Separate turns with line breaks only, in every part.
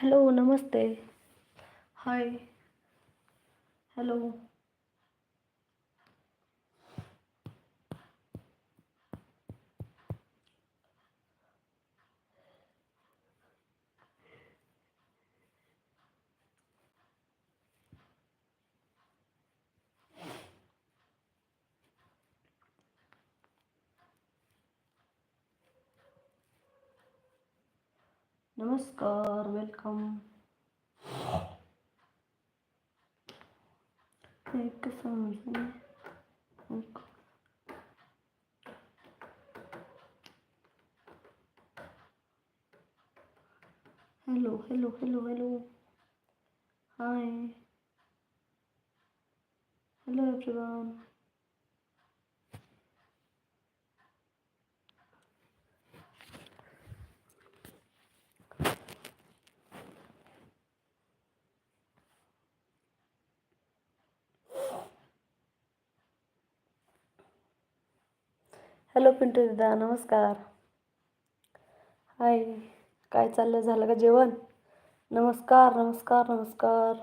Hello नमस्ते. Hi. Hello. नमस्कार welcome एक समजून hello hello hello hello hi hello everyone hello Pintu दादा नमस्कार. हाय काय चाललं? झालं का जेवण? नमस्कार नमस्कार नमस्कार.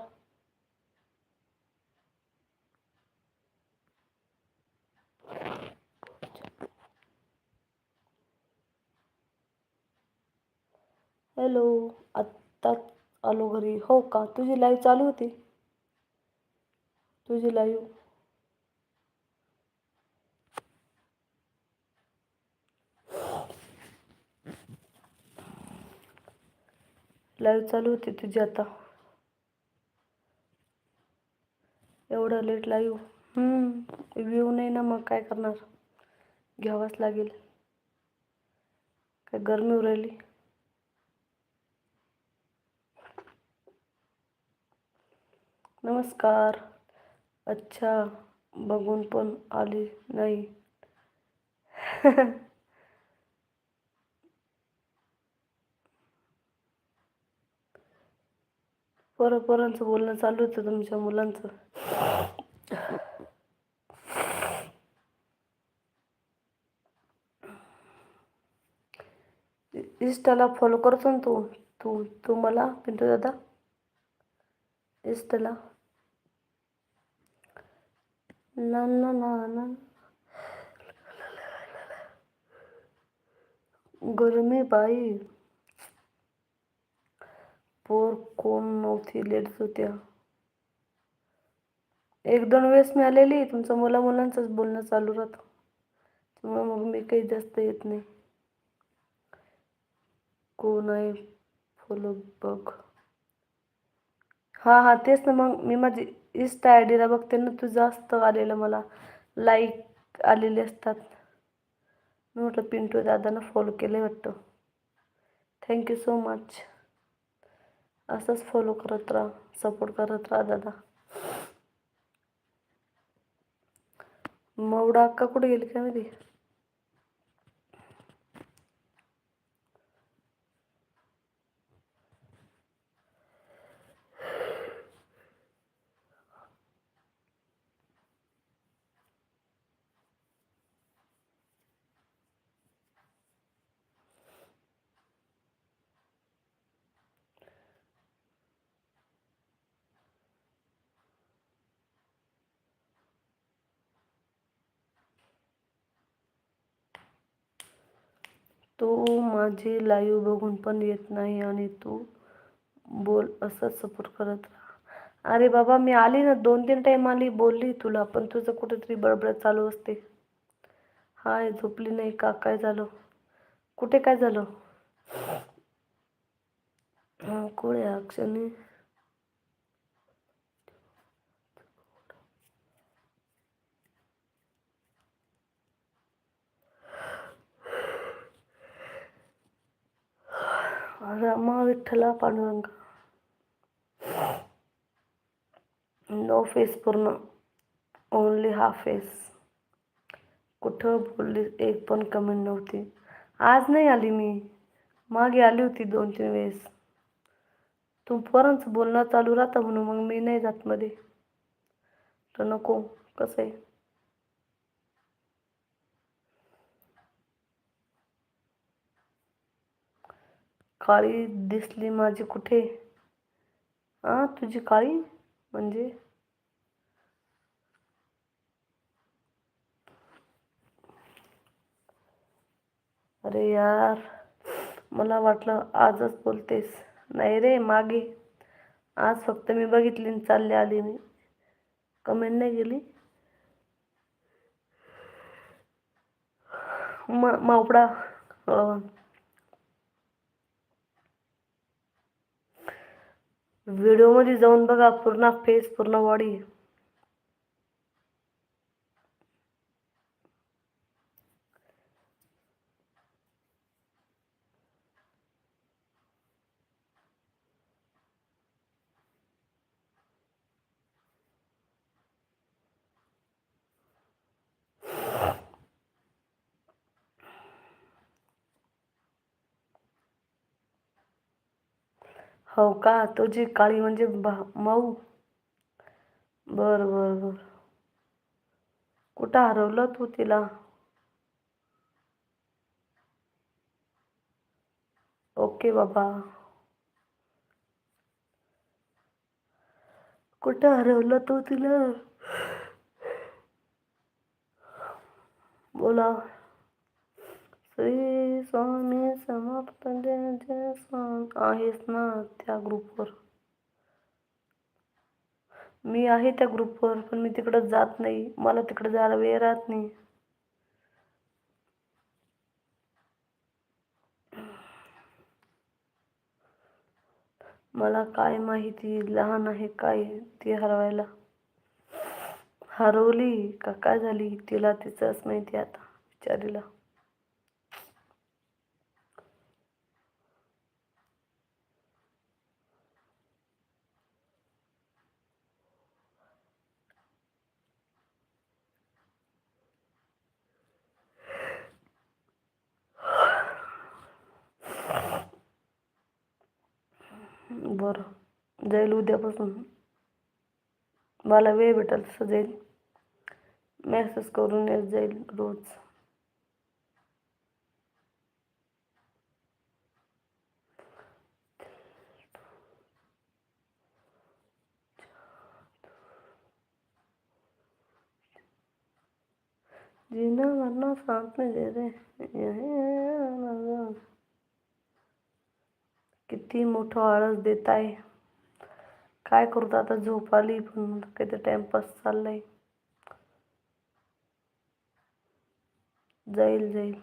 हॅलो आत्ताच आलो घरी. हो का? तुझी लाईव्ह चालू होती? तुझी लाईव्ह लाईव्ह चालू होती तुझी आता. एवढं लेट लाईव्ह व्ह्यू नाही ना मग काय करणार? घ्यावंच लागेल. काय गरमी राहिली. नमस्कार. अच्छा बघून पण आली नाही. पोरं पोरांचं बोलणं चालू होतं तुमच्या मुलांचं. इस्टाला फॉलो करतो ना तू? तू तू मला पिंटू दादा? इस्टाला ना ना ना ना. गरमी बाई. पोर कोण नव्हती लेट होत्या. एक दोन वेळेस मी आलेली तुमचं मुला मुलांचंच बोलणं चालू राहतं. त्यामुळे मग मी काही जास्त येत नाही. कोण आहे? फॉलो बघ. हां हां तेच ना मग. मी माझी इन्स्टा आय डीला बघते ना तू जास्त आलेलं मला लाईक आलेले असतात. मी म्हटलं पिंटू दादानं फॉलो केलं वाटतं. थँक्यू सो मच असंच फॉलो करत राहा सपोर्ट करत राहा दादा. मवडा अक्का कुठे गेली काय माहिती? तू माझी लाईव्ह बघून पण येत नाही आणि तू बोल असंच सपोर्ट करत राहा. अरे बाबा मी आली ना दोन तीन टाईम आली बोलली तुला पण तुझं कुठेतरी बडबड चालू असते. हाय झोपली नाही का? काय झालं? कुठे काय झालं? हां अक्षरने विठ्ठला पांडुरंग नो फेस पूर्ण. ओनली हाफ फेस कुठं बोलली एक पण कमेंट नव्हती. आज नाही आली मी. मागे आली होती दोन तीन वेळेस. तू पोरांचं बोलणं चालू राहतं म्हणून मग मी नाही जात मध्ये. तर नको. कसं आहे? काळी दिसली माझी कुठे? हां तुझी काळी? म्हणजे? अरे यार मला वाटलं आजच बोलतेस. नाही रे मागे. आज फक्त मी बघितली चालले आली मी. कमेंट नाही गेली म मावडा व्हिडिओमध्ये जाऊन बघा. पूर्ण फेस पूर्ण बॉडी हो का? तुझी काळी म्हणजे भा मऊ. बर बर बर. कुठं हरवलं तू तिला? ओके बाबा. कुठं हरवलं तू तिला? बोला. श्री स्वामी समर्थ जय जय स्वामी आहेस ना त्या ग्रुपवर मी आहे त्या ग्रुपवर पण मी तिकडं जात नाही. मला तिकडं जायला वेळ राहत नाही. मला काय माहिती लहान आहे काय ती हरवायला? हरवली का? काय झाली? तिला तिचंच माहिती आता विचारीला. बरं जाईल उद्यापासून. मला वेळ भेटेल तसं जाईल. मेसेज करून येत जाईल रोज. जीना मरना साथ में दे रहे यही है किती मोठं आळस देत आहे. काय करू आता झोप आली पण काहीतरी टाइमपास चाललाय. जाईल जाईल.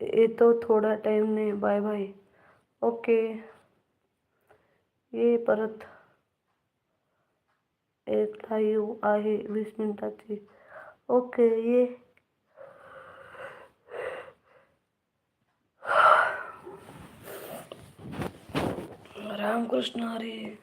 येतो थोडा टाइम ने बाय बाय। ओके। ये परत एक लाईव्ह आहे वीस मिनिटाची। ओके, ये। रामकृष्ण हरी।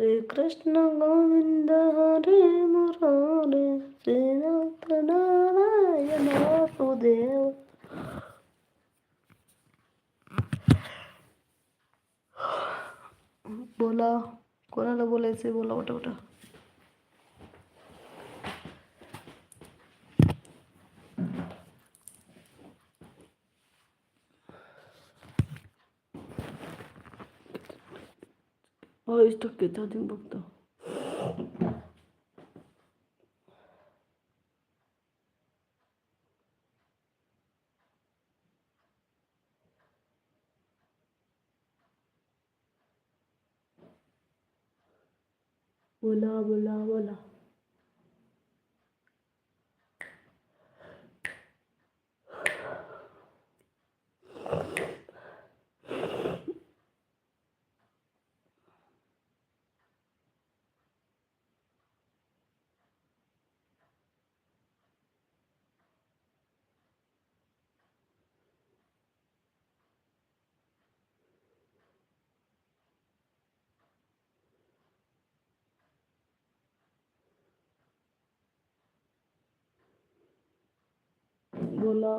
श्रीकृष्ण गोविंद हरे मुरारे श्रीनाथ नारायण वासुदेव बोला कोणाला बोलायचंय बोला उठा उठा बावीस टक्के चार्जिंग बघतो बोला बोला बोला बोला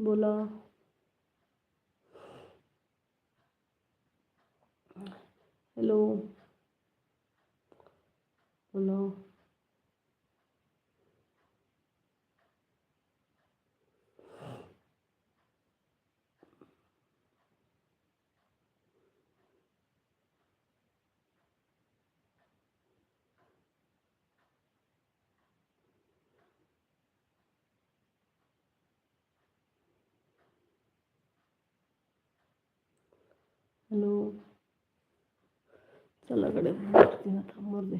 बोला. हॅलो बोला. हॅलो. चला कडे ना मरू दे.